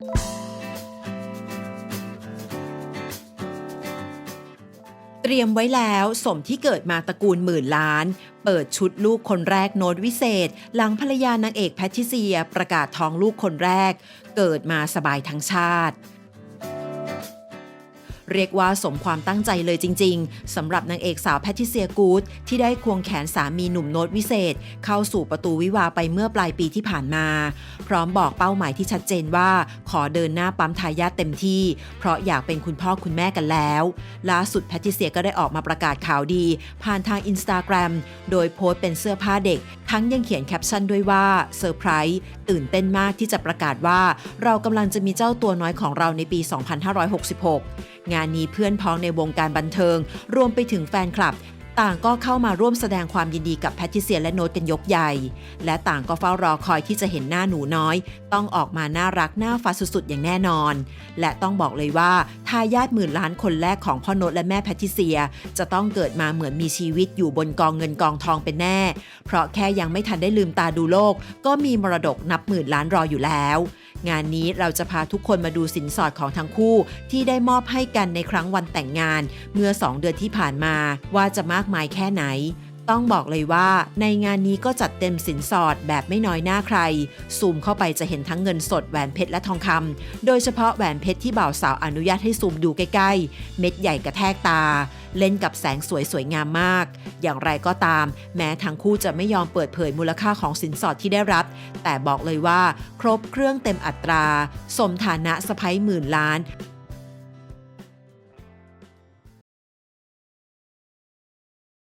เตรียมไว้แล้วสมที่เกิดมาตระกูลหมื่นล้าน เปิดชุดลูกคนแรกโน้ตวิเศษ หลังภรรยานางเอกแพทริเซีย ประกาศท้องลูกคนแรก เกิดมาสบายทั้งชาติ เรียกว่าสมความตั้งใจเลยจริง ๆสำหรับนางเอกสาวแพทิเซียกูดที่ได้ควงแขนสามีหนุ่มโน้ตวิเศษ เข้าสู่ประตูวิวาไปเมื่อปลายปีที่ผ่านมา พร้อมบอกเป้าหมายที่ชัดเจนว่า ขอเดินหน้าปั๊มทายาทเต็มที่ เพราะอยากเป็นคุณพ่อคุณแม่กันแล้วล่าสุดแพทิเซียก็ได้ออกมาประกาศข่าวดี ผ่านทางอินสตาแกรมโดยโพสต์เป็นเสื้อผ้าเด็ก ทั้งยังเขียนแคปชั่นด้วยว่าเซอร์ไพรส์ตื่นเต้นมากที่จะประกาศว่า เรากำลังจะมีเจ้าตัวน้อยของเราในปี 2566 งานนี้เพื่อนพ้องในวงการบันเทิง รวมไปถึงแฟนคลับ ต่างก็เข้ามาร่วมแสดงความยินดีกับแพทริเซียและโน้ตกันยกใหญ่ และต่างก็เฝ้ารอคอยที่จะเห็นหน้าหนูน้อย ต้องออกมาน่ารักน่าฟัดสุดๆ อย่างแน่นอน และต้องบอกเลยว่าทายาทหมื่นล้านคนแรกของพ่อโน้ตและแม่แพทริเซีย จะต้องเกิดมาเหมือนมีชีวิตอยู่บนกองเงินกองทองเป็นแน่ เพราะแค่ยังไม่ทันได้ลืมตาดูโลก ก็มีมรดกนับหมื่นล้านรออยู่แล้ว งานนี้เราจะพาทุกคนมาดูสินสอดของทั้งคู่ ที่ได้มอบให้กันในครั้งวันแต่งงาน เมื่อ 2 เดือนที่ผ่านมาว่าจะมากมายแค่ไหน ต้องบอกเลยว่าในงานนี้ก็จัดเต็มสินสอดแบบไม่น้อยหน้าใคร ซูมเข้าไปจะเห็นทั้งเงินสดแหวนเพชรและทองคำ โดยเฉพาะแหวนเพชรที่บ่าวสาวอนุญาตให้ซูมดูใกล้ๆ เม็ดใหญ่กระแทกตา เล่นกับแสงสวยสวยงามมาก อย่างไรก็ตาม แม้ทั้งคู่จะไม่ยอมเปิดเผยมูลค่าของสินสอดที่ได้รับ แต่บอกเลยว่า ครบเครื่องเต็มอัตรา สมฐานะสะพ้ยหมื่นล้าน